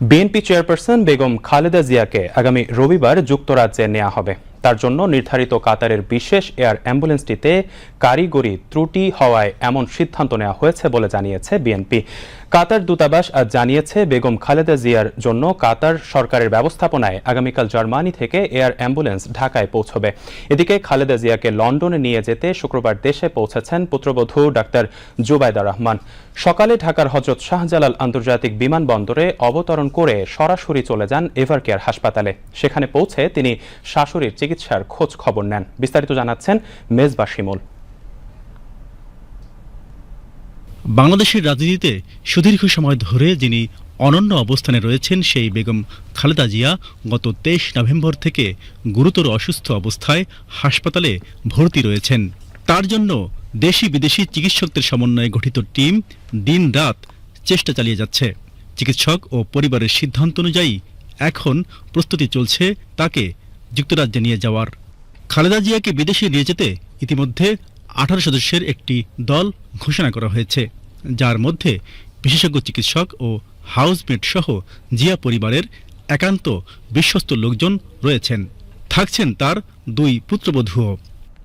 BNP chairperson Begum Khaleda জিয়াকে আগামী রবিবার যুক্তরাজ্যে নেওয়া হবে। তার জন্য নির্ধারিত কাতারের বিশেষ এয়ার অ্যাম্বুলেন্সটিতে কারিগরি ত্রুটি হওয়ায় এমন সিদ্ধান্ত নেওয়া হয়েছে বলে জানিয়েছে বিএনপি কাতার দূতাবাস আজ জানিয়েছে, বেগম খালেদা জিয়ার জন্য কাতার সরকারের ব্যবস্থাপনায় আগামীকাল জার্মানি থেকে এয়ার অ্যাম্বুলেন্স ঢাকায় পৌঁছবে। এদিকে খালেদা জিয়াকে লন্ডনে নিয়ে যেতে শুক্রবার দেশে পৌঁছেছেন পুত্রবধূ ডাক্তার জুবাইদা রহমান। সকালে ঢাকার হজরত শাহজালাল আন্তর্জাতিক বিমানবন্দরে অবতরণ করে সরাসরি চলে যান এভারকেয়ার হাসপাতালে। সেখানে পৌঁছে তিনি শাশুড়ির চিকিৎসার খোঁজ খবর নেন। বিস্তারিত জানাচ্ছেন মেজবা শিমুল। বাংলাদেশের রাজনীতিতে সুদীর্ঘ সময় ধরে যিনি অনন্য অবস্থানে রয়েছেন, সেই বেগম খালেদা জিয়া গত তেইশ নভেম্বর থেকে গুরুতর অসুস্থ অবস্থায় হাসপাতালে ভর্তি রয়েছেন। তার জন্য দেশি বিদেশি চিকিৎসকদের সমন্বয়ে গঠিত টিম দিন রাত চেষ্টা চালিয়ে যাচ্ছে। চিকিৎসক ও পরিবারের সিদ্ধান্ত অনুযায়ী এখন প্রস্তুতি চলছে তাকে যুক্তরাজ্যে নিয়ে যাওয়ার। খালেদা জিয়াকে বিদেশে নিয়ে যেতে ইতিমধ্যে আঠারো সদস্যের একটি দল ঘোষণা করা হয়েছে, যার মধ্যে বিশেষজ্ঞ চিকিৎসক ও হাউসমেট সহ জিয়া পরিবারের একান্ত বিশ্বস্ত লোকজন রয়েছেন। থাকছেন তার দুই পুত্রবধূও।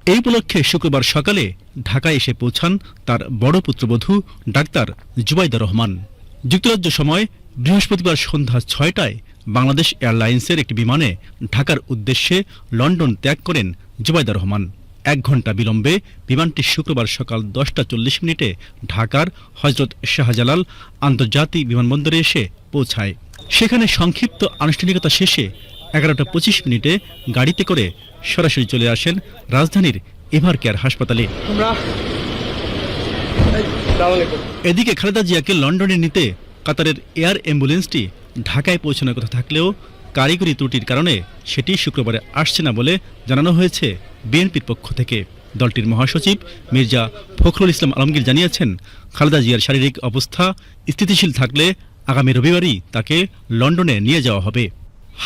এই উপলক্ষে শুক্রবার সকালে ঢাকায় এসে পৌঁছান তার বড় পুত্রবধূ ডাক্তার জুবাইদা রহমান। যুক্তরাজ্য সময় বৃহস্পতিবার সন্ধ্যা ছয়টায় বাংলাদেশ এয়ারলাইন্সের একটি বিমানে ঢাকার উদ্দেশ্যে লন্ডন ত্যাগ করেন জুবাইদা রহমান। এক ঘণ্টা বিলম্বে বিমানটি শুক্রবার সকাল দশটা চল্লিশ মিনিটে ঢাকার হজরত শাহজালাল আন্তর্জাতিক বিমানবন্দরে এসে পৌঁছায়। সেখানে সংক্ষিপ্ত আনুষ্ঠানিকতা শেষে এগারোটা পঁচিশ মিনিটে গাড়িতে করে সরাসরি চলে আসেন রাজধানীর এভার কেয়ার হাসপাতালে। এদিকে খালেদা জিয়াকে লন্ডনে নিতে কাতারের এয়ার অ্যাম্বুলেন্সটি ঢাকায় পৌঁছানোর কথা থাকলেও কারিগরি ত্রুটির কারণে সেটি শুক্রবারে আসছে না বলে জানানো হয়েছে বিএনপির পক্ষ থেকে। দলটির মহাসচিব মির্জা ফখরুল ইসলাম আলমগীর জানিয়েছেন, খালেদা জিয়ার শারীরিক অবস্থা স্থিতিশীল থাকলে আগামী রবিবারই তাকে লন্ডনে নিয়ে যাওয়া হবে।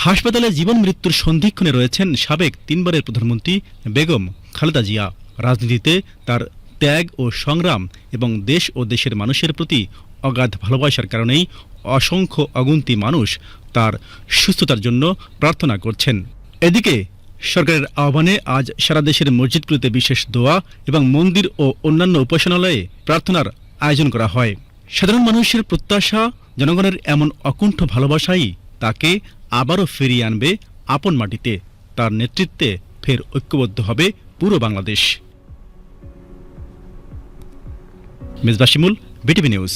হাসপাতালে জীবন মৃত্যুর সন্ধিক্ষণে রয়েছেন সাবেক তিনবারের প্রধানমন্ত্রী বেগম খালেদা জিয়া। রাজনীতিতে তার ত্যাগ ও সংগ্রাম এবং দেশ ও দেশের মানুষের প্রতি অগাধ ভালোবাসার কারণেই অসংখ্য অগুন্তি মানুষ তার সুস্থতার জন্য প্রার্থনা করছেন। এদিকে, সরকারের আহ্বানে আজ সারা দেশের মসজিদগুলিতে বিশেষ দোয়া এবং মন্দির ও অন্যান্য উপাসনালয়ে প্রার্থনার আয়োজন করা হয়। সাধারণ মানুষের প্রত্যাশা, জনগণের এমন অকুণ্ঠ ভালোবাসাই তাকে আবারও ফিরিয়ে আনবে আপন মাটিতে। তার নেতৃত্বে ফের ঐক্যবদ্ধ হবে পুরো Bangladesh. Mejba Shimul BTV news.